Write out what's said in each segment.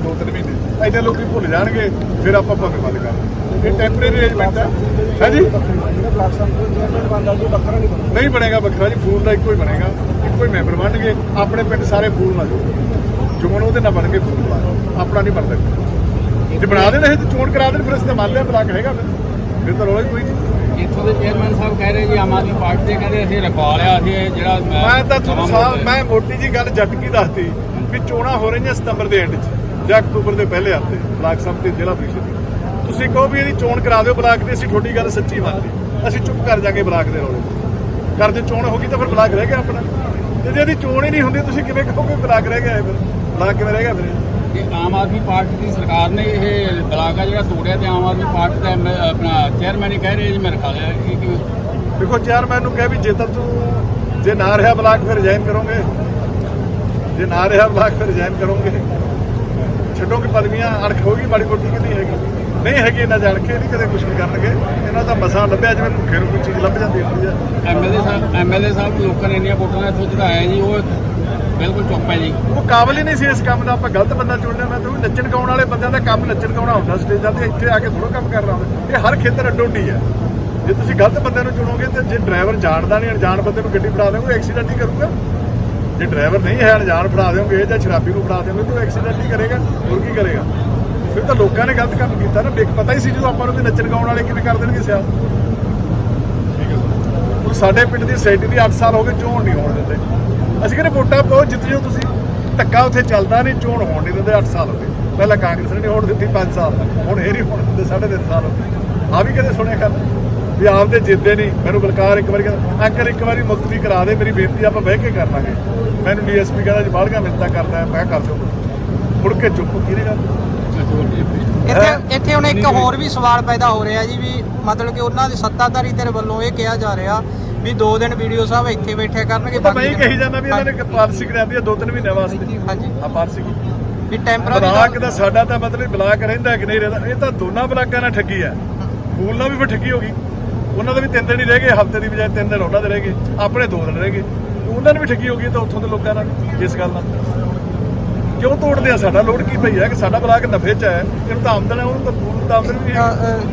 ਦੋ ਤਿੰਨ ਮਹੀਨੇ ਐਨੇ ਲੋਕੀ ਭੁੱਲ ਜਾਣਗੇ ਫਿਰ ਆਪਾਂ ਭਾਵੇਂ ਬੰਦ ਕਰ। ਇਹ ਟੈਂਪਰੇਰੀ ਅਰੇਂਜਮੈਂਟ ਹੈ। ਹੈ ਜੀ ਨਹੀਂ ਬਣੇਗਾ ਵੱਖਰਾ ਜੀ ਫੂਲ ਦਾ ਇੱਕੋ ਹੀ ਬਣੇਗਾ। ਇੱਕੋ ਹੀ ਮੈਂਬਰ ਬਣਨਗੇ। ਆਪਣੇ ਪਿੰਡ ਸਾਰੇ ਫੂਲ ਨਾਲ ਜੁੜੋ ਜੁਮਨ ਉਹਦੇ ਨਾਲ ਬਣਨਗੇ ਫੂਲ ਨਾਲ ਆਪਣਾ ਨਹੀਂ ਬਣਦਾ ਜੇ। ਬਣਾ ਦੇਣ ਇਹ ਤੇ ਚੋਣ ਕਰਾ ਦੇਣ ਫਿਰ ਅਸੀਂ ਤਾਂ ਮੰਨ ਲਿਆ ਬਲਾਕ ਹੈਗਾ ਫਿਰ। ਫਿਰ ਤਾਂ ਰੋਲਾ ਹੀ ਕੋਈ ਨਹੀਂ। ਇੱਥੋਂ ਦੇ ਚੇਅਰਮੈਨ ਸਾਹਿਬ ਕਹਿ ਰਹੇ ਜੀ ਆਮ ਆਦਮੀ ਪਾਰਟੀ ਦੇ ਕਹਿੰਦੇ ਅਸੀਂ ਰਖਵਾ ਲਿਆ ਅਸੀਂ ਜਿਹੜਾ ਮੈਂ ਤਾਂ ਤੁਹਾਨੂੰ ਸਾਹਿਬ ਮੈਂ ਮੋਟੀ ਜੀ ਗੱਲ ਜੱਟ ਕੀ ਦੱਸਤੀ ਵੀ ਚੋਣਾਂ ਹੋ ਰਹੀਆਂ ਸਤੰਬਰ ਦੇ ਐਂਡ 'ਚ। ਜਾਂ ਅਕਤੂਬਰ ਦੇ ਪਹਿਲੇ ਹਫ਼ਤੇ ਬਲਾਕ ਸੰਮਤੀ ਜ਼ਿਲ੍ਹਾ ਪ੍ਰੀਸ਼ਦ ਤੁਸੀਂ ਕਹੋ ਵੀ ਇਹਦੀ ਚੋਣ ਕਰਾ ਦਿਓ ਬਲਾਕ ਦੀ ਅਸੀਂ ਤੁਹਾਡੀ ਗੱਲ ਸੱਚੀ ਮੰਨ ਲਈ ਅਸੀਂ ਚੁੱਪ ਕਰ ਜਾਗੇ ਬਲਾਕ ਦੇ ਰੌਲੇ। ਕਰ ਜੇ ਚੋਣ ਹੋ ਗਈ ਤਾਂ ਫਿਰ ਬਲਾਕ ਰਹਿ ਗਿਆ ਆਪਣਾ। ਤੇ ਜੇ ਇਹਦੀ ਚੋਣ ਹੀ ਨਹੀਂ ਹੁੰਦੀ ਤੁਸੀਂ ਕਿਵੇਂ ਕਹੋਗੇ ਬਲਾਕ ਰਹਿ ਗਿਆ ਫਿਰ? ਬਲਾਕ ਕਿਵੇਂ ਰਹਿ ਗਿਆ ਫਿਰ ਤੇ ਆਮ ਆਦਮੀ ਪਾਰਟੀ ਦੀ ਸਰਕਾਰ ਨੇ ਇਹ ਬਲਾਕ ਆ ਜਿਹੜਾ ਤੋੜਿਆ ਤੇ ਆਮ ਆਦਮੀ ਪਾਰਟੀ ਦਾ ਆਪਣਾ ਚੇਅਰਮੈਨ ਹੀ ਕਹਿ ਰਹੇ ਜੀ ਮੈਂ ਰਖਾ ਲਿਆ ਇਹ ਕਿਵੇਂ ਦੇਖੋ ਚੇਅਰਮੈਨ ਨੂੰ ਕਹਿ ਵੀ ਜੇ ਤਾਂ ਤੂੰ ਜੇ ਨਾ ਰਿਹਾ ਬਲਾਕ ਫਿਰ ਰਿਜ਼ਾਈਨ ਕਰੋਗੇ। ਜੇ ਨਾ ਰਿਹਾ ਬਲਾਕ ਫਿਰ ਰਿਜ਼ਾਈਨ ਕਰੋਗੇ। ਛੱਡੋਗੇ ਪਦਵੀਆਂ ਅਣਖ ਹੋਗੀ ਮਾੜੀ ਮੋਟੀ ਕਿ ਨਹੀਂ ਹੈਗੀ। ਨਹੀਂ ਹੈਗੀ ਇਹਨਾਂ ਜਾਣ ਕੇ ਨਹੀਂ ਕਦੇ ਕੁਝ ਨਹੀਂ ਕਰਨਗੇ। ਇਹਨਾਂ ਦਾ ਮਸਾ ਲੱਭਿਆ ਜਿਵੇਂ ਭੁੱਖੇ ਨੂੰ ਕੋਈ ਚੀਜ਼ ਲੱਭ ਜਾਂਦੀ ਹੁੰਦੀ ਹੈ ਐਮਐਲਏ ਸਾਹਿਬ ਐਮਐਲਏ ਸਾਹਿਬ ਨੂੰ ਲੋਕਾਂ ਨੇ ਇੰਨੀਆਂ ਵੋਟਾਂ ਇੱਥੋਂ ਜਿਤਾਇਆ ਜੀ ਉਹ ਬਿਲਕੁਲ ਚੁੱਪ ਹੈ ਜੀ। ਉਹ ਕਾਬਲ ਹੀ ਨਹੀਂ ਸੀ ਇਸ ਕੰਮ ਦਾ ਆਪਾਂ ਗਲਤ ਬੰਦਾ ਚੁਣ ਲਿਆ ਮੈਂ ਤਾਂ ਉਹ ਨੱਚਣ ਗਾਉਣ ਵਾਲੇ ਬੰਦਿਆਂ ਦਾ ਕੰਮ ਨੱਚਣ ਗਾਉਣਾ ਹੁੰਦਾ ਸਟੇਜਾਂ ਤੇ ਇੱਥੇ ਆ ਕੇ ਥੋੜਾ ਕੰਮ ਕਰਨਾ ਹੁੰਦਾ। ਇਹ ਹਰ ਖੇਤਰ ਅੱਡੋ ਅੱਡੀ ਹੈ। ਜੇ ਤੁਸੀਂ ਗਲਤ ਬੰਦਿਆਂ ਨੂੰ ਚੁਣੋਗੇ ਤੇ ਜੇ ਡਰਾਈਵਰ ਜਾਣਦਾ ਨਹੀਂ ਅਣਜਾਣ ਬੰਦੇ ਨੂੰ ਗੱਡੀ ਫੜਾ ਦੇਵੋਗੇ ਐਕਸੀਡੈਂਟ ਹੀ ਕਰੂਗਾ। ਜੇ ਡਰਾਈਵਰ ਨਹੀਂ ਹੈ, ਅਣਜਾਣ ਫੜਾ ਦੇਵੋਗੇ ਜਾਂ ਸ਼ਰਾਬੀ ਨੂੰ ਫੜਾ ਦੇਵੋਗੇ ਤਾਂ ਐਕਸੀਡੈਂਟ ਹੀ ਕਰੇਗਾ, ਹੋਰ ਕੀ ਕਰੇਗਾ? ਫਿਰ ਤਾਂ ਲੋਕਾਂ ਨੇ ਗਲਤ ਕੰਮ ਕੀਤਾ ਨਾ ਦੇਖ ਪਤਾ ਹੀ ਸੀ ਜਦੋਂ ਆਪਾਂ ਨੂੰ ਵੀ ਨੱਚਣ ਗਾਉਣ ਵਾਲੇ ਕਿਵੇਂ ਕਰ ਦੇਣਗੇ ਸਿਆਲ। ਠੀਕ ਹੈ ਹੁਣ ਸਾਡੇ ਪਿੰਡ ਦੀ ਸੋਸਾਇਟੀ ਦੀ 8 ਸਾਲ ਹੋ ਗਏ, ਚੋਣ ਨਹੀਂ ਹੋਣ ਦਿੰਦੇ। ਅਸੀਂ ਕਹਿੰਦੇ ਵੋਟਾਂ ਪਾਓ, ਜਿੱਤ ਜਾਓ ਤੁਸੀਂ। ਧੱਕਾ ਉੱਥੇ ਚੱਲਦਾ ਨਹੀਂ, ਚੋਣ ਹੋਣ ਨਹੀਂ ਦਿੰਦੇ 8 ਸਾਲ ਹੋ ਗਏ। ਪਹਿਲਾਂ ਕਾਂਗਰਸ ਨੇ ਨਹੀਂ ਹੋਣ ਦਿੱਤੀ 5 ਸਾਲ। ਹੁਣ ਇਹ ਨਹੀਂ ਹੋਣ ਦਿੰਦੇ, ਸਾਢੇ ਤਿੰਨ ਸਾਲ ਹੋ ਗਏ। ਆ ਵੀ ਕਦੇ ਸੁਣਿਆ ਕਰ ਵੀ ਆਪਦੇ ਜਿੱਦੇ ਨਹੀਂ। ਮੈਨੂੰ ਬਲਕਾਰ ਇੱਕ ਵਾਰੀ ਕਹਿੰਦਾ ਅੰਕਲ ਇੱਕ ਵਾਰੀ ਮੁਕਤੀ ਕਰਾ ਦੇ ਮੇਰੀ ਬੇਨਤੀ ਆਪਾਂ ਬਹਿ ਕੇ ਕਰ ਲਾਂਗੇ ਮੈਨੂੰ ਡੀਐਸਪੀ ਕਹਿੰਦਾ ਜੀ ਬਾਹਲੀਆਂ ਮਿੰਤਾਂ ਕਰਦਾ ਹੈ। ਮੈਂ ਕਰ ਦਿਓ ਮੁੜ ਕੇ ਚੁੱਪ ਕਿਹਨੇ ਗੱਲ ਇੱਥੇ ਇੱਥੇ ਹੁਣ ਇੱਕ ਹੋਰ ਵੀ ਸਵਾਲ ਪੈਦਾ ਹੋ ਰਿਹਾ ਜੀ ਵੀ ਮਤਲਬ ਕਿ ਉਹਨਾਂ ਦੇ ਸੱਤਾਧਾਰੀ ਧਿਰ ਵੱਲੋਂ ਇਹ ਕਿਹਾ ਜਾ ਰਿਹਾ ਵੀ ਦੋ ਦਿਨ ਵੀਡੀਓ ਸਾਹਿਬ ਇੱਥੇ ਬੈਠਿਆ ਕਰਨਗੇ ਤਾਂ ਮੈਂ ਕਹੀ ਜਾਂਦਾ ਵੀ ਇਹਨਾਂ ਨੇ ਪਾਲਿਸੀ ਕਰਾਂਦੀ ਹੈ ਦੋ ਤਿੰਨ ਮਹੀਨੇ ਵਾਸਤੇ। ਹਾਂਜੀ ਆ ਪਾਲਿਸੀ ਵੀ ਟੈਂਪਰਰੀ ਬਲਾਕ ਦਾ ਸਾਡਾ ਤਾਂ ਮਤਲਬ ਬਲਾਕ ਰਹਿੰਦਾ ਕਿ ਨਹੀਂ ਰਹਿੰਦਾ ਇਹ ਤਾਂ ਦੋਨਾਂ ਬਲਾਕਾਂ ਨਾਲ ਠੱਗੀ ਆ ਫੂਲ ਨਾਲ ਵੀ ਫਿਰ ਠੱਗੀ ਹੋ ਗਈ। ਉਹਨਾਂ ਦੇ ਵੀ ਤਿੰਨ ਦਿਨ ਹੀ ਰਹਿ ਗਏ ਹਫ਼ਤੇ ਦੀ ਬਜਾਏ ਤਿੰਨ ਦਿਨ ਉਹਨਾਂ ਦੇ ਰਹਿ ਗਏ ਆਪਣੇ ਦੋ ਦਿਨ ਰਹਿ ਗਏ। ਉਹਨਾਂ ਨੂੰ ਵੀ ਠੱਗੀ ਹੋ ਗਈ ਤਾਂ ਉੱਥੋਂ ਦੇ ਲੋਕਾਂ ਨਾਲ ਇਸ ਗੱਲ ਨਾਲ। ਕਿਉਂ ਤੋੜਦੇ ਆ? ਸਾਡਾ ਲੋੜ ਕੀ ਪਈ ਹੈ? ਕਿ ਸਾਡਾ ਬਲਾਕ ਨਫੇ ਚ ਹੈ ਇਹਨੂੰ ਤਾਂ ਆਮਦਨ ਹੈ ਉਹਨੂੰ ਤਾਂ ਫੂਲ ਤਾਂ ਆਮਦਨ ਵੀ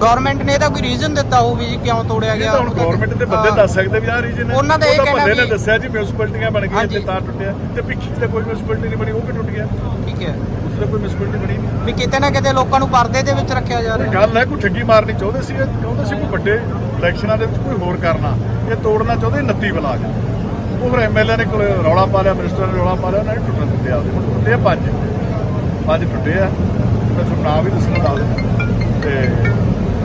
ਗਵਰਨਮੈਂਟ ਨੇ ਇਹਦਾ ਕੋਈ ਰੀਜ਼ਨ ਦਿੱਤਾ ਹੋਊ ਵੀ ਕਿਉਂ ਤੋੜਿਆ ਗਿਆ? ਤਾਂ ਹੁਣ ਗਵਰਨਮੈਂਟ ਦੇ ਬੰਦੇ। ਦੱਸ ਸਕਦੇ ਵੀ ਆਹ ਰੀਜਨ ਹੈ। ਉਹਨਾਂ ਦਾ ਇਹ ਤਾਂ ਕਹਿਣਾ ਬੰਦੇ ਨੇ ਦੱਸਿਆ ਜੀ ਮਿਊਨਿਸਪੈਲਿਟੀਆਂ ਬਣ ਗਈਆਂ। ਤਾਂ ਟੁੱਟਿਆ। ਤੇ ਪਿੱਛੇ ਤੇ ਕੋਈ ਮਿਊਨਿਸਪੈਲਿਟੀ ਨਹੀਂ ਬਣੀ ਉਹ ਕਿ ਟੁੱਟ ਗਿਆ? ਠੀਕ ਹੈ। ਤਾਂ ਕੋਈ ਮਿਊਨਿਸਪੈਲਿਟੀ ਬਣੀ ਨਹੀਂ। ਵੀ ਕਿਤੇ ਨਾ ਕਿਤੇ ਲੋਕਾਂ ਨੂੰ ਪਰਦੇ ਦੇ ਵਿੱਚ ਰੱਖਿਆ ਜਾ ਰਿਹਾ। ਗੱਲ ਹੈ ਕੋਈ ਠੱਗੀ ਮਾਰਨੀ ਚਾਹੁੰਦੇ ਸੀ ਚਾਹੁੰਦੇ ਸੀ ਕੋਈ ਵੱਡੇ ਇਲੈਕਸ਼ਨਾਂ ਦੇ ਵਿੱਚ ਕੋਈ ਹੋਰ ਕਰਨਾ ਇਹ ਤੋੜਨਾ ਚਾਹੁੰਦੇ 29 ਬਲਾਕ। ਉਹ ਫਿਰ ਐਮਐਲਏ ਨੇ ਕੋਲ ਰੌਲਾ ਪਾ ਲਿਆ ਮਿਨਿਸਟਰ ਨੇ ਰੌਲਾ ਪਾ ਲਿਆ ਉਹਨਾਂ ਨੇ ਟੁੱਟਣ ਦਿੱਤੇ ਆਪਦੇ ਹੁਣ ਟੁੱਟੇ ਪੰਜ। ਪੰਜ ਟੁੱਟੇ ਆ। ਮੈਂ ਤੁਹਾਨੂੰ ਨਾਮ ਵੀ ਦੱਸਣਾ ਦੱਸ ਦਿੰਦਾ। ਤੇ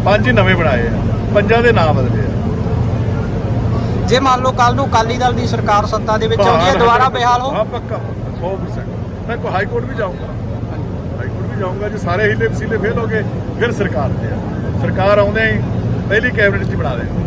ਪੰਜ ਹੀ ਨਵੇਂ ਬਣਾਏ ਆ। ਪੰਜਾਂ ਦੇ ਨਾਮ ਬਦਲੇ ਆ। ਜੇ ਮੰਨ ਲਓ ਕੱਲ ਨੂੰ ਅਕਾਲੀ ਦਲ ਦੀ ਸਰਕਾਰ ਸੱਤਾ ਦੇ ਵਿੱਚ ਆਉਂਦੀ ਹੈ ਦੁਬਾਰਾ ਬੇਹਾਲ ਹੋ। ਹਾਂ ਪੱਕਾ। 100% ਮੈਂ ਕੋ ਹਾਈ ਕੋਰਟ ਵੀ ਜਾਊਂਗਾ। ਹਾਈ ਕੋਰਟ ਵੀ ਜਾਊਂਗਾ ਜੇ ਸਾਰੇ ਹੀਲੇ ਵਸੀਲੇ ਫੇਲ ਹੋ ਗਏ ਫਿਰ ਸਰਕਾਰ ਤੇ ਆ। ਸਰਕਾਰ ਆਉਂਦੇ ਹੀ ਪਹਿਲੀ ਕੈਬਨਿਟ ਚ ਹੀ ਬਣਾ ਦੇ।